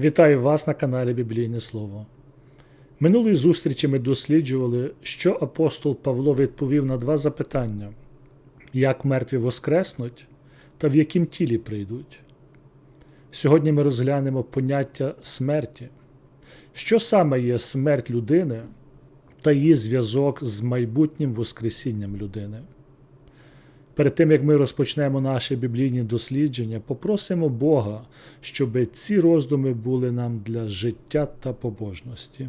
Вітаю вас на каналі Біблійне Слово. Минулої зустрічі ми досліджували, що апостол Павло відповів на два запитання: як мертві воскреснуть та в яким тілі прийдуть. Сьогодні ми розглянемо поняття смерті, що саме є смерть людини та її зв'язок з майбутнім Воскресінням людини. Перед тим як ми розпочнемо наші біблійні дослідження, попросимо Бога, щоб ці роздуми були нам для життя та побожності.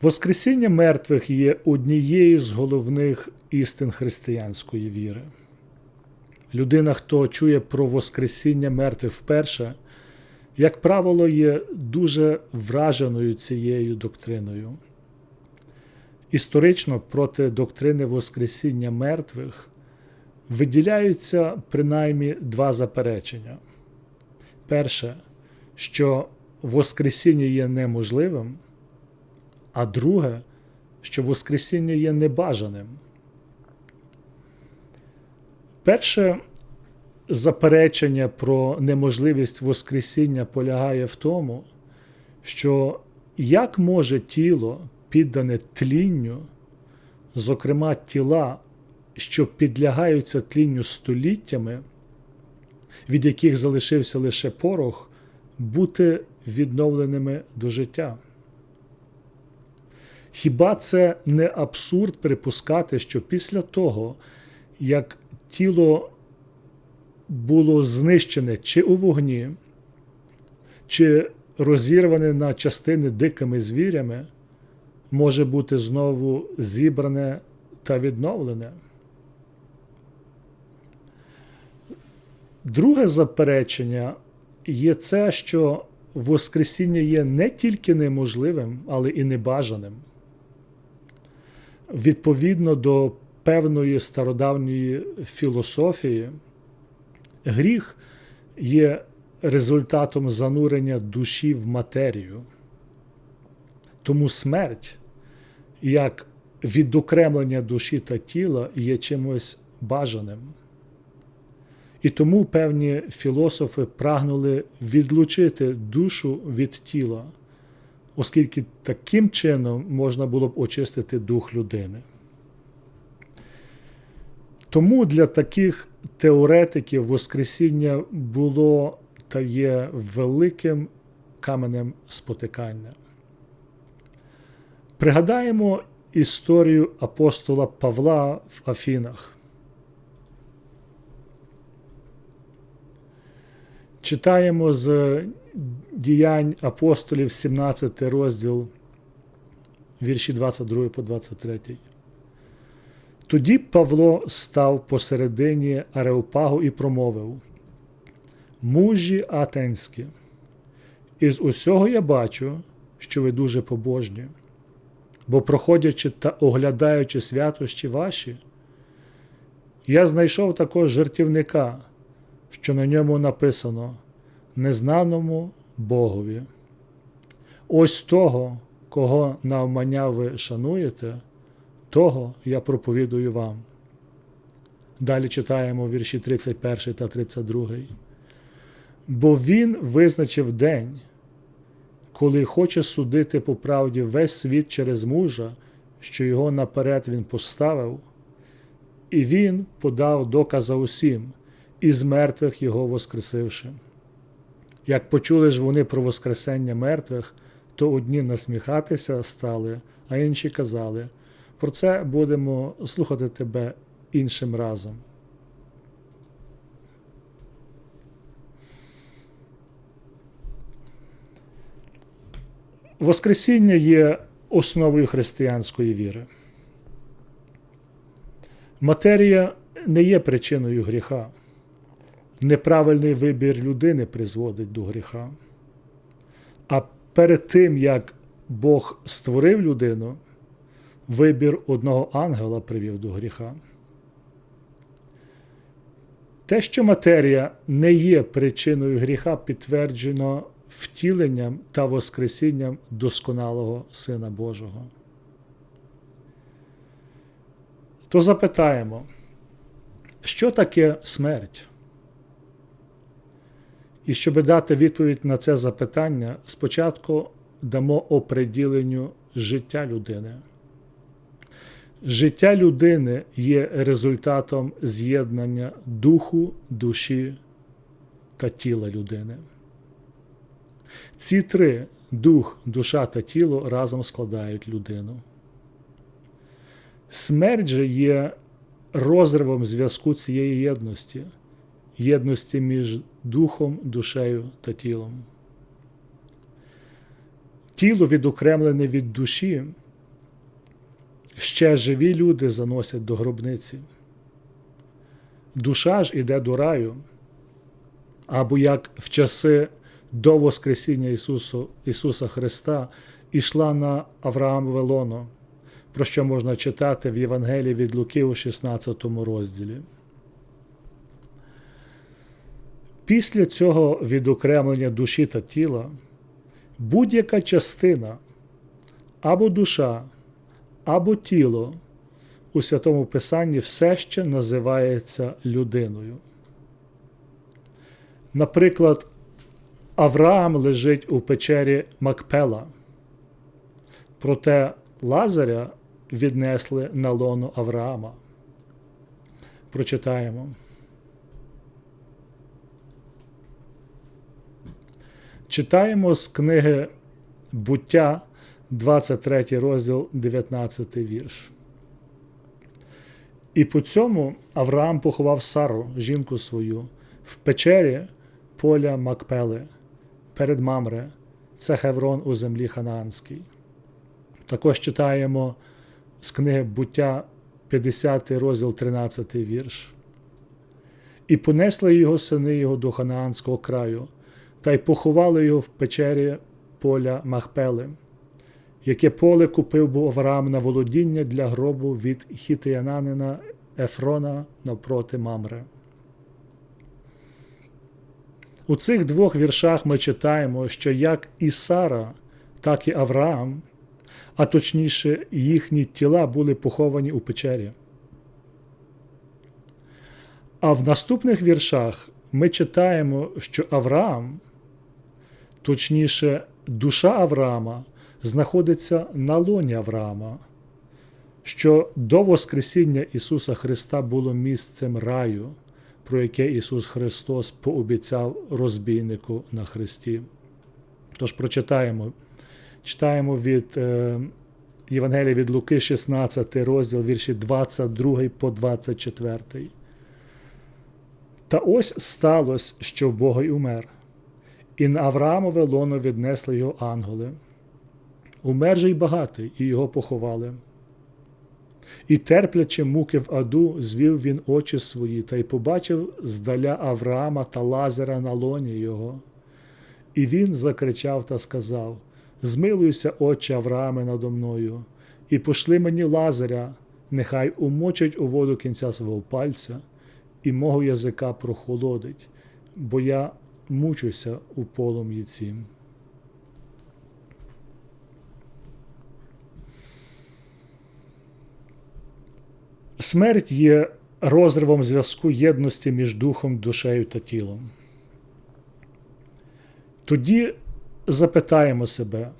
Воскресіння мертвих є однією з головних істин християнської віри. Людина, хто чує про Воскресіння мертвих вперше, як правило, є дуже враженою цією доктриною. Історично проти доктрини Воскресіння мертвих виділяються принаймні два заперечення. Перше, що Воскресіння є неможливим, а друге, що Воскресіння є небажаним. Перше заперечення про неможливість Воскресіння полягає в тому, що як може тіло піддане тлінню, зокрема тіла, що підлягаються тлінню століттями, від яких залишився лише порох, бути відновленими до життя. Хіба це не абсурд припускати, що після того, як тіло було знищене чи у вогні, чи розірване на частини дикими звірями, може бути знову зібране та відновлене. Друге заперечення є це, що Воскресіння є не тільки неможливим, але і небажаним. Відповідно до певної стародавньої філософії, гріх є результатом занурення душі в матерію. Тому смерть як відокремлення душі та тіла є чимось бажаним. І тому певні філософи прагнули відлучити душу від тіла, оскільки таким чином можна було б очистити дух людини. Тому для таких теоретиків Воскресіння було та є великим каменем спотикання. Пригадаємо історію апостола Павла в Афінах. Читаємо з діянь апостолів 17 розділ, вірші 22 по 23. Тоді Павло став посередині Ареопагу і промовив: Мужі атенські, із усього я бачу, що ви дуже побожні бо, проходячи та оглядаючи святощі ваші, я знайшов також жертівника, що на ньому написано Незнаному Богові. Ось того, кого навмання ви шануєте, того я проповідую вам. Далі читаємо вірші 31 та 32. Бо він визначив день коли хоче судити по правді весь світ через мужа, що його наперед він поставив, і він подав доказа усім, із мертвих його воскресивши. Як почули ж вони про Воскресення мертвих, то одні насміхатися стали, а інші казали про це будемо слухати тебе іншим разом. Воскресіння є основою християнської віри. Матерія не є причиною гріха. Неправильний вибір людини призводить до гріха. А перед тим, як Бог створив людину, вибір одного ангела привів до гріха. Те, що матерія не є причиною гріха, підтверджено втіленням та Воскресінням досконалого Сина Божого. То запитаємо, що таке смерть? І щоб дати відповідь на це запитання, спочатку дамо оприділенню життя людини. Життя людини є результатом з'єднання духу, душі та тіла людини. Ці три дух, душа та тіло разом складають людину. Смерть же є розривом зв'язку цієї єдності, єдності між духом, душею та тілом. Тіло відокремлене від душі, ще живі люди заносять до гробниці. Душа ж іде до раю, або як в часи до Воскресіння Ісусу, Ісуса Христа ішла на Авраамове лоно, про що можна читати в Євангелії від Луки у 16 розділі. Після цього відокремлення душі та тіла будь-яка частина або душа, або тіло у Святому Писанні все ще називається людиною. Наприклад, Авраам лежить у печері Макпела, проте Лазаря віднесли на лоно Авраама. Прочитаємо. Читаємо з книги Буття, 23 розділ, 19 вірш. І по цьому Авраам поховав Сару, жінку свою, в печері поля Макпели перед Мамре, це Хеврон у землі Ханаанській. Також читаємо з книги Буття 50 розділ 13 вірш. І понесли його сини його до Ханаанського краю, та й поховали його в печері поля Махпели, яке поле купив був Авраам на володіння для гробу від хітиянанина Ефрона навпроти Мамре. У цих двох віршах ми читаємо, що як і Сара, так і Авраам, а точніше, їхні тіла були поховані у печері. А в наступних віршах ми читаємо, що Авраам, точніше, душа Авраама, знаходиться на лоні Авраама, що до Воскресіння Ісуса Христа було місцем раю про яке Ісус Христос пообіцяв розбійнику на Христі. Тож прочитаємо. Читаємо від е, Євангелія від Луки, 16 розділ, вірші 22 по 24. Та ось сталося, що Бога й умер, і на Авраамове лоно віднесли його ангели. Умер же й багатий, і його поховали. І, терплячи муки в аду, звів він очі свої та й побачив здаля Авраама та Лазера на лоні його. І він закричав та сказав: Змилуйся, отче Аврааме, надо мною, і пошли мені Лазаря, нехай умочить у воду кінця свого пальця, і мого язика прохолодить, бо я мучуся у полум'ї цім. Смерть є розривом зв'язку єдності між духом, душею та тілом. Тоді запитаємо себе,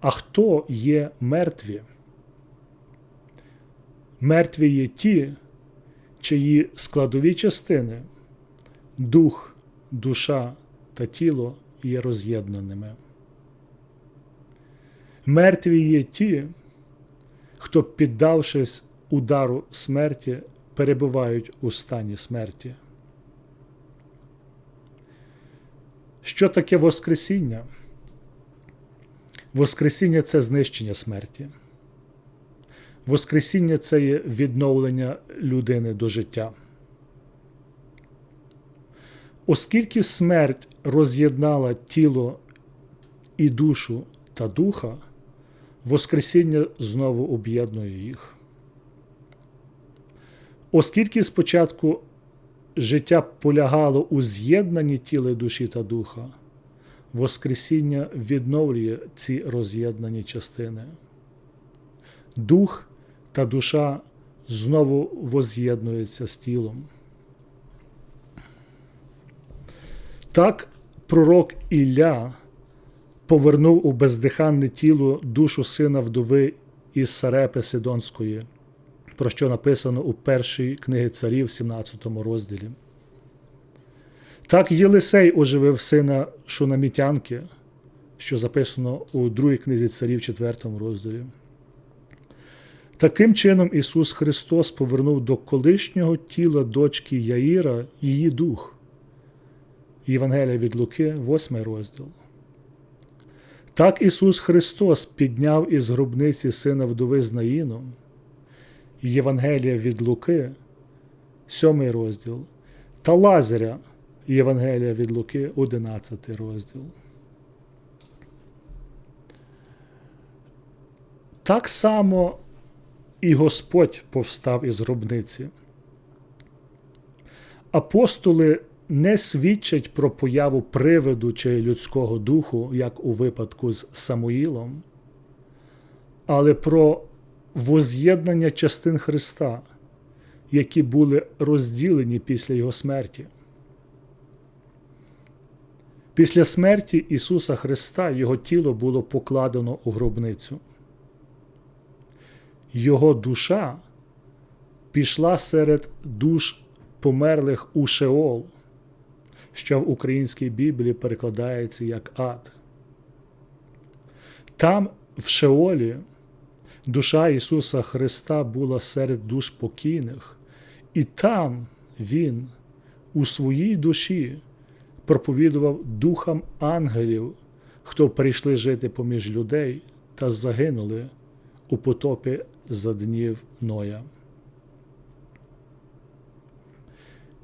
а хто є мертві? Мертві є ті, чиї складові частини, дух, душа та тіло є роз'єднаними. Мертві є ті, хто, піддавшись удару смерті перебувають у стані смерті. Що таке Воскресіння? Воскресіння це знищення смерті. Воскресіння це є відновлення людини до життя. Оскільки смерть роз'єднала тіло і душу та духа, Воскресіння знову об'єднує їх. Оскільки спочатку життя полягало у з'єднанні тіла душі та духа, Воскресіння відновлює ці роз'єднані частини. Дух та душа знову воз'єднуються з тілом. Так, пророк Ілля повернув у бездиханне тіло душу сина вдови із Сарепи Сидонської, про що написано у першій книгі царів, 17 розділі. Так Єлисей оживив сина Шунамітянки, що записано у другій книзі царів, 4 розділі. Таким чином Ісус Христос повернув до колишнього тіла дочки Яїра її дух. Євангелія від Луки, 8 розділ. Так Ісус Христос підняв із гробниці сина вдови з Наїном. Євангелія від Луки, 7 розділ, та Лазаря Євангелія від Луки, 11 розділ. Так само і Господь повстав із гробниці. Апостоли не свідчать про появу привиду чи людського духу, як у випадку з Самуїлом, але про воз'єднання частин Христа, які були розділені після Його смерті. Після смерті Ісуса Христа Його тіло було покладено у гробницю. Його душа пішла серед душ померлих у Шеол, що в українській Біблії перекладається як ад. Там, в Шеолі, душа Ісуса Христа була серед душ покійних, і там Він у своїй душі проповідував духам ангелів, хто прийшли жити поміж людей та загинули у потопі за днів Ноя.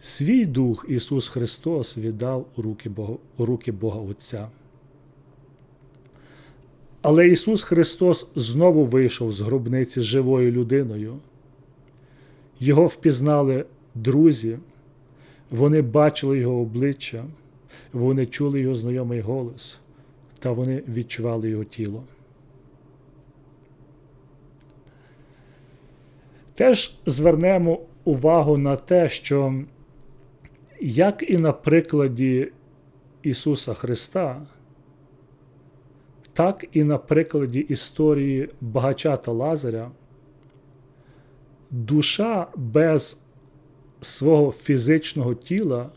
Свій дух Ісус Христос віддав у руки Бога, у руки Бога Отця. Але Ісус Христос знову вийшов з гробниці живою людиною. Його впізнали друзі, вони бачили Його обличчя, вони чули Його знайомий голос, та вони відчували Його тіло. Теж звернемо увагу на те, що як і на прикладі Ісуса Христа, так і на прикладі історії багача та Лазаря, душа без свого фізичного тіла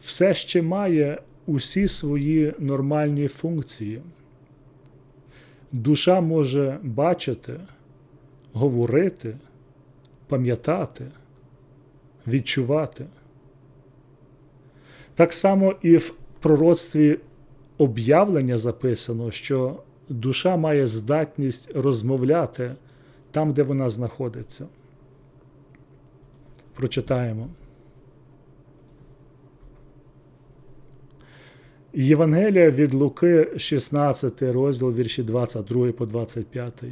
все ще має усі свої нормальні функції. Душа може бачити, говорити, пам'ятати, відчувати. Так само і в пророцтві об'явлення записано, що душа має здатність розмовляти там, де вона знаходиться. Прочитаємо. Євангелія від Луки, 16 розділ вірші 22 по 25.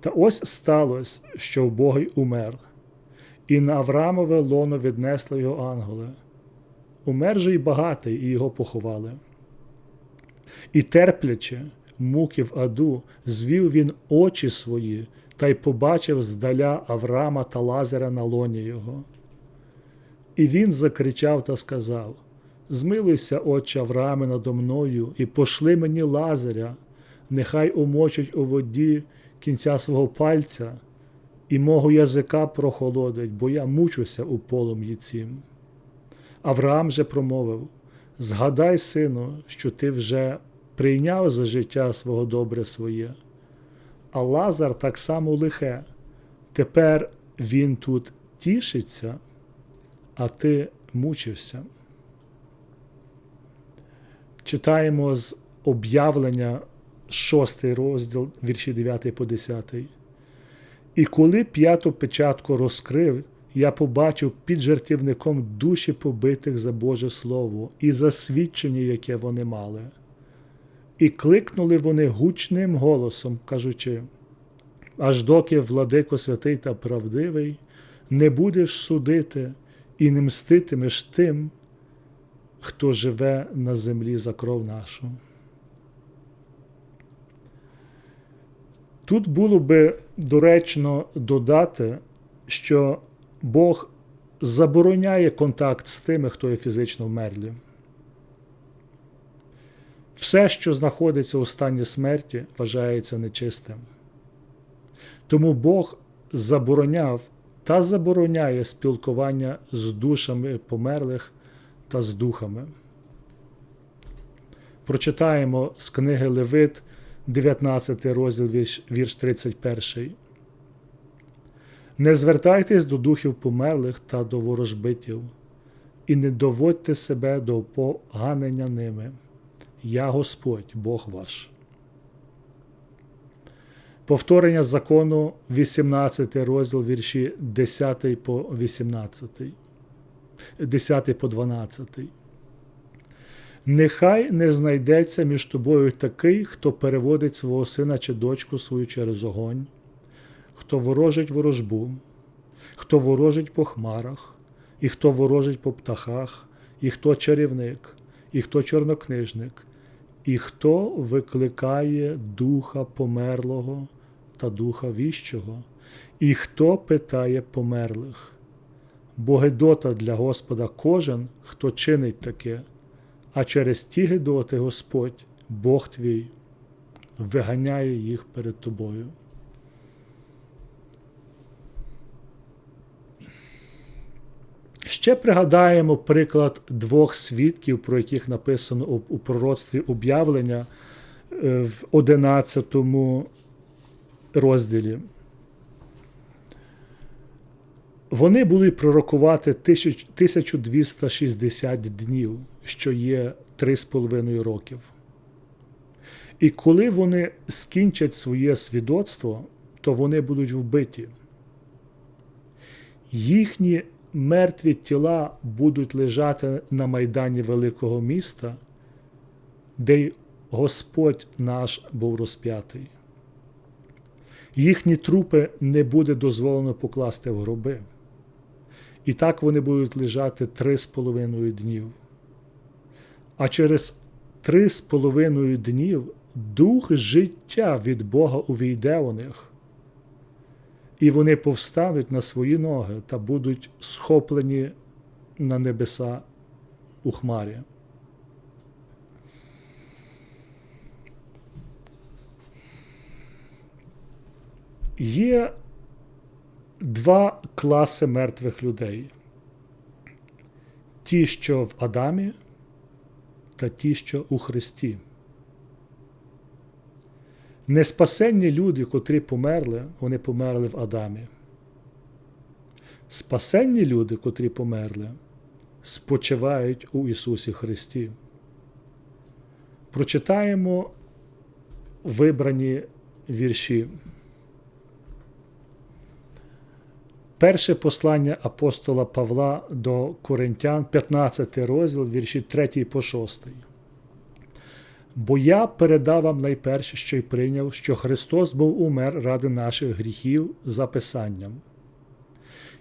Та ось сталося, що вбогий умер, і на Аврамове лоно віднесли його ангели. Умер же й багатий, і його поховали. І терплячи муки в аду, звів він очі свої та й побачив здаля Аврама та Лазаря на лоні його. І він закричав та сказав: Змилуйся, отче Аврааме, надо мною, і пошли мені Лазаря, нехай умочить у воді кінця свого пальця, і мого язика прохолодить, бо я мучуся у полум'ї цім. Авраам же промовив: Згадай, сину, що ти вже прийняв за життя свого добре своє, а Лазар так само лихе. Тепер він тут тішиться, а ти мучився. Читаємо з об'явлення 6 розділ, вірші 9 по 10. І коли п'яту печатку розкрив, я побачив під жертівником душі побитих за Боже Слово і за свідчення, яке вони мали. І кликнули вони гучним голосом, кажучи, аж доки владико святий та правдивий, не будеш судити і не мститимеш тим, хто живе на землі за кров нашу. Тут було би доречно додати, що Бог забороняє контакт з тими, хто є фізично вмерлі. Все, що знаходиться у стані смерті, вважається нечистим. Тому Бог забороняв та забороняє спілкування з душами померлих та з духами. Прочитаємо з книги Левит, 19 розділ вірш, вірш 31. Не звертайтесь до духів померлих та до ворожбитів, і не доводьте себе до поганення ними. Я Господь, Бог ваш. Повторення закону 18 розділ вірші 10 по 18, 10 по 12. Нехай не знайдеться між тобою такий, хто переводить свого сина чи дочку свою через огонь, хто ворожить ворожбу, хто ворожить по хмарах, і хто ворожить по птахах, і хто чарівник, і хто чорнокнижник, і хто викликає духа померлого та духа віщого, і хто питає померлих. Бо Гедота для Господа кожен, хто чинить таке, а через ті Гедоти Господь, Бог твій, виганяє їх перед тобою. Ще пригадаємо приклад двох свідків, про яких написано у пророцтві об'явлення е, в 11 розділі. Вони будуть пророкувати 1260 днів, що є 3,5 років. І коли вони скінчать своє свідоцтво, то вони будуть вбиті. Їхні мертві тіла будуть лежати на майдані великого міста, де й Господь наш був розп'ятий. Їхні трупи не буде дозволено покласти в гроби. І так вони будуть лежати три з половиною днів. А через три з половиною днів дух життя від Бога увійде у них і вони повстануть на свої ноги та будуть схоплені на небеса у хмарі. Є два класи мертвих людей: ті, що в Адамі, та ті, що у Христі. Неспасенні люди, котрі померли, вони померли в Адамі. Спасенні люди, котрі померли, спочивають у Ісусі Христі. Прочитаємо вибрані вірші. Перше послання апостола Павла до Коринтян, 15 розділ, вірші 3 по 6. Бо я передав вам найперше, що й прийняв, що Христос був умер ради наших гріхів за Писанням,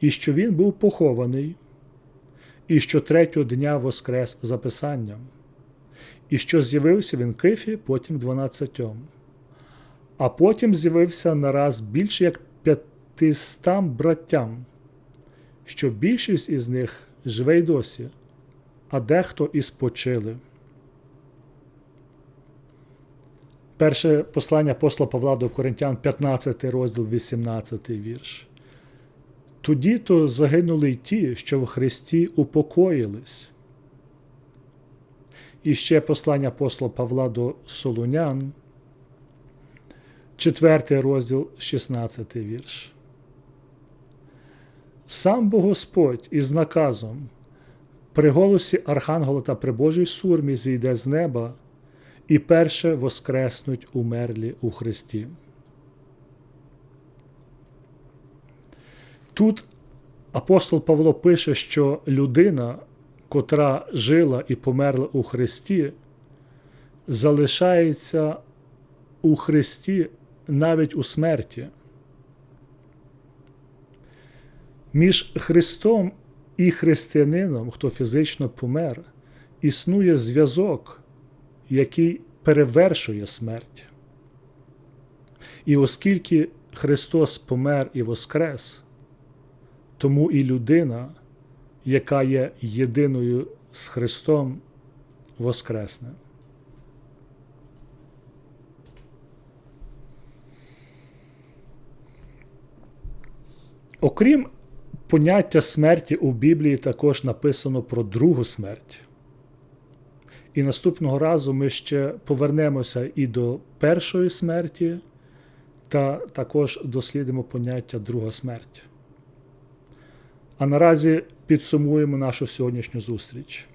і що Він був похований, і що третього дня воскрес за Писанням, і що з'явився він Кифі, потім дванадцятьом, а потім з'явився нараз більше як п'ятистам браттям, що більшість із них живе й досі, а дехто і спочили. Перше послання апостола Павла до Коринтян, 15 розділ, 18 вірш. Тоді то загинули й ті, що в Христі упокоїлись. І ще послання апостола Павла до Солунян, 4 розділ, 16 вірш. Сам Бог Господь із наказом при голосі Архангела та при Божій сурмі зійде з неба і перше воскреснуть умерлі у Христі. Тут апостол Павло пише, що людина, котра жила і померла у Христі, залишається у Христі навіть у смерті. Між Христом і християнином, хто фізично помер, існує зв'язок який перевершує смерть. І оскільки Христос помер і воскрес, тому і людина, яка є єдиною з Христом, воскресне. Окрім поняття смерті у Біблії також написано про другу смерть. І наступного разу ми ще повернемося і до першої смерті, та також дослідимо поняття друга смерть. А наразі підсумуємо нашу сьогоднішню зустріч.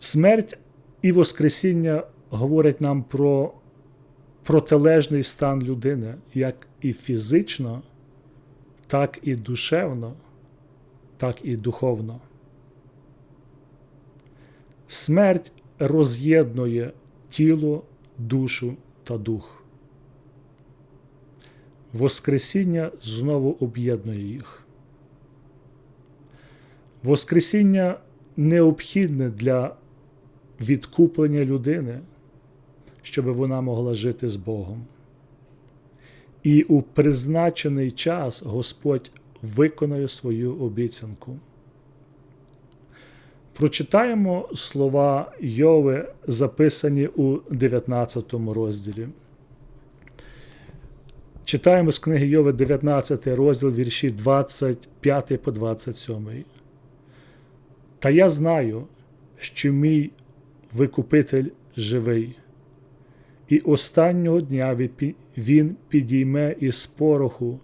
Смерть і Воскресіння говорять нам про протилежний стан людини, як і фізично, так і душевно, так і духовно. Смерть роз'єднує тіло, душу та дух. Воскресіння знову об'єднує їх. Воскресіння необхідне для відкуплення людини, щоб вона могла жити з Богом. І у призначений час Господь виконує свою обіцянку. Прочитаємо слова Йови, записані у 19 розділі. Читаємо з книги Йови 19 розділ вірші 25 по 27. Та я знаю, що мій викупитель живий, і останнього дня він підійме із пороху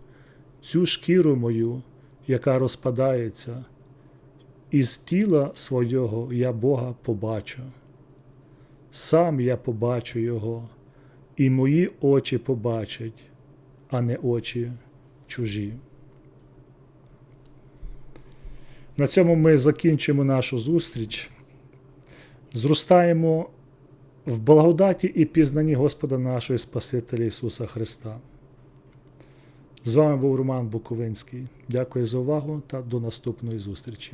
цю шкіру мою, яка розпадається. Із тіла свого я Бога побачу. Сам я побачу Його, і мої очі побачать, а не очі чужі. На цьому ми закінчимо нашу зустріч. Зростаємо в благодаті і пізнанні Господа нашого Спасителя Ісуса Христа. З вами був Роман Буковинський. Дякую за увагу та до наступної зустрічі.